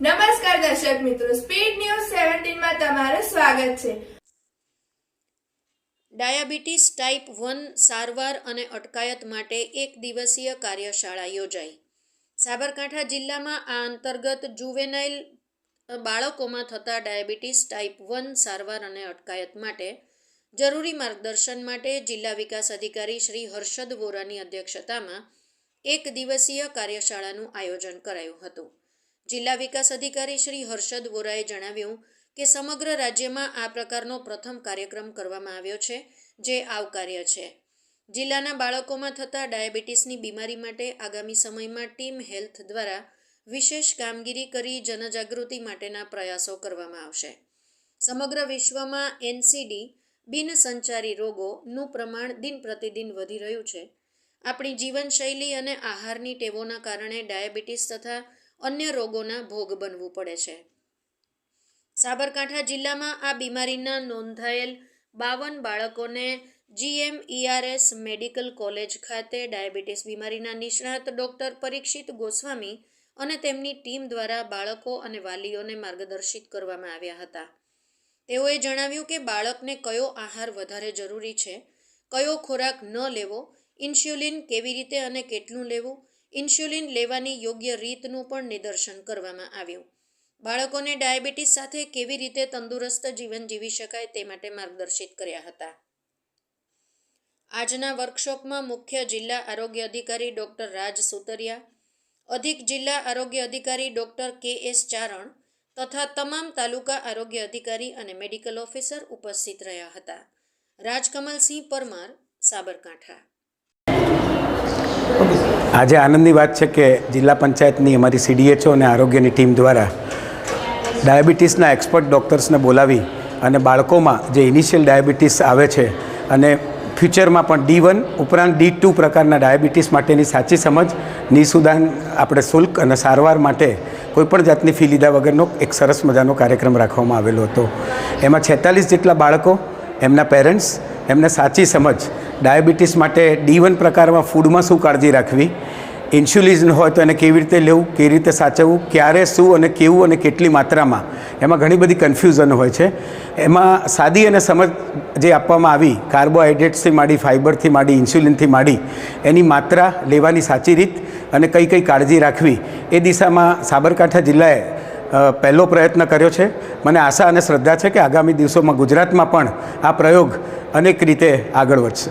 નમસ્કાર દર્શક મિત્રો સ્પીડ ન્યૂઝ સેવન્ટીનમાં તમારું સ્વાગત છે. ડાયાબિટીસ ટાઈપ વન સારવાર અને અટકાયત માટે એક દિવસીય કાર્યશાળા યોજાઈ. સાબરકાંઠા જિલ્લામાં આ અંતર્ગત જુવેનાઇલ બાળકોમાં થતા ડાયાબિટીસ ટાઈપ વન સારવાર અને અટકાયત માટે જરૂરી માર્ગદર્શન માટે જિલ્લા વિકાસ અધિકારી શ્રી હર્ષદ વોરાની અધ્યક્ષતામાં એક દિવસીય કાર્યશાળાનું આયોજન કરાયું હતું. જિલ્લા વિકાસ અધિકારી શ્રી હર્ષદ વોરાએ જણાવ્યું કે સમગ્ર રાજ્યમાં આ પ્રકારનો પ્રથમ કાર્યક્રમ કરવામાં આવ્યો છે, જે આવકાર્ય છે. જિલ્લાના બાળકોમાં થતા ડાયાબિટીસની બીમારી માટે આગામી સમયમાં ટીમ હેલ્થ દ્વારા વિશેષ કામગીરી કરી જનજાગૃતિ માટેના પ્રયાસો કરવામાં આવશે. સમગ્ર વિશ્વમાં એનસીડી બિનસંચારી રોગોનું પ્રમાણ દિન પ્રતિદિન વધી રહ્યું છે. આપણી જીવનશૈલી અને આહારની ટેવોના કારણે ડાયાબિટીસ તથા અન્ય રોગોના ભોગ બનવું પડે છે. સાબરકાંઠા જિલ્લામાં આ બીમારીના નોંધાયેલ બાવન બાળકોને જીએમઈઆરએસ મેડિકલ કોલેજ ખાતે ડાયાબિટીસ બીમારીના નિષ્ણાત ડોક્ટર પરીક્ષિત ગોસ્વામી અને તેમની ટીમ દ્વારા બાળકો અને વાલીઓને માર્ગદર્શિત કરવામાં આવ્યા હતા. તેઓએ જણાવ્યું કે બાળકને કયો આહાર વધારે જરૂરી છે, કયો ખોરાક ન લેવો, ઇન્સ્યુલિન કેવી રીતે અને કેટલું લેવું ઇન્સ્યુલિન લેવાની યોગ્ય રીતનું પણ નિદર્શન કરવામાં આવ્યું. બાળકોને ડાયાબિટીસ સાથે કેવી રીતે તંદુરસ્ત જીવન જીવી શકાય તે માટે માર્ગદર્શિત કર્યા હતા. આજના વર્કશોપમાં મુખ્ય જિલ્લા આરોગ્ય અધિકારી ડૉક્ટર રાજ સુતરિયા, અધિક જિલ્લા આરોગ્ય અધિકારી ડૉક્ટર કે એસ ચારણ તથા તમામ તાલુકા આરોગ્ય અધિકારી અને મેડિકલ ઓફિસર ઉપસ્થિત રહ્યા હતા. રાજકમલસિંહ પરમાર, સાબરકાંઠા. આજે આનંદની વાત છે કે જિલ્લા પંચાયતની અમારી સીડીએચઓ અને આરોગ્યની ટીમ દ્વારા ડાયાબિટીસના એક્સપર્ટ ડૉક્ટર્સને બોલાવી અને બાળકોમાં જે ઇનિશિયલ ડાયાબિટીસ આવે છે અને ફ્યુચરમાં પણ ડી વન ઉપરાંત ડી ટુ પ્રકારના ડાયાબિટીસ માટેની સાચી સમજ, નિઃસુદાન આપણે શુલ્ક અને સારવાર માટે કોઈપણ જાતની ફી લીધા વગરનો એક સરસ મજાનો કાર્યક્રમ રાખવામાં આવેલો હતો. એમાં છેતાલીસ જેટલા બાળકો, એમના પેરેન્ટ્સ, એમને સાચી સમજ ડાયાબિટીસ માટે ડી વન પ્રકારમાં ફૂડમાં શું કાળજી રાખવી? ઇન્સ્યુલિન હોય તો એને કેવી રીતે લેવું? કેવી રીતે સાચવવું? ક્યારે શું અને કેવું અને કેટલી માત્રામાં? એમાં ઘણી બધી કન્ફ્યુઝન હોય છે. એમાં સાદી અને સમજ જે આપવામાં આવી કાર્બોહાઈડ્રેટ્સથી માંડી ફાઇબરથી માંડી ઇન્સ્યુલિનથી માંડી, એની માત્રા લેવાની સાચી રીત અને કઈ કઈ કાળજી રાખવી, એ દિશામાં સાબરકાંઠા જિલ્લાએ પહેલો પ્રયત્ન કર્યો છે. મને આશા અને શ્રદ્ધા છે કે આગામી દિવસોમાં ગુજરાતમાં પણ આ પ્રયોગ અનેક રીતે આગળ વધશે.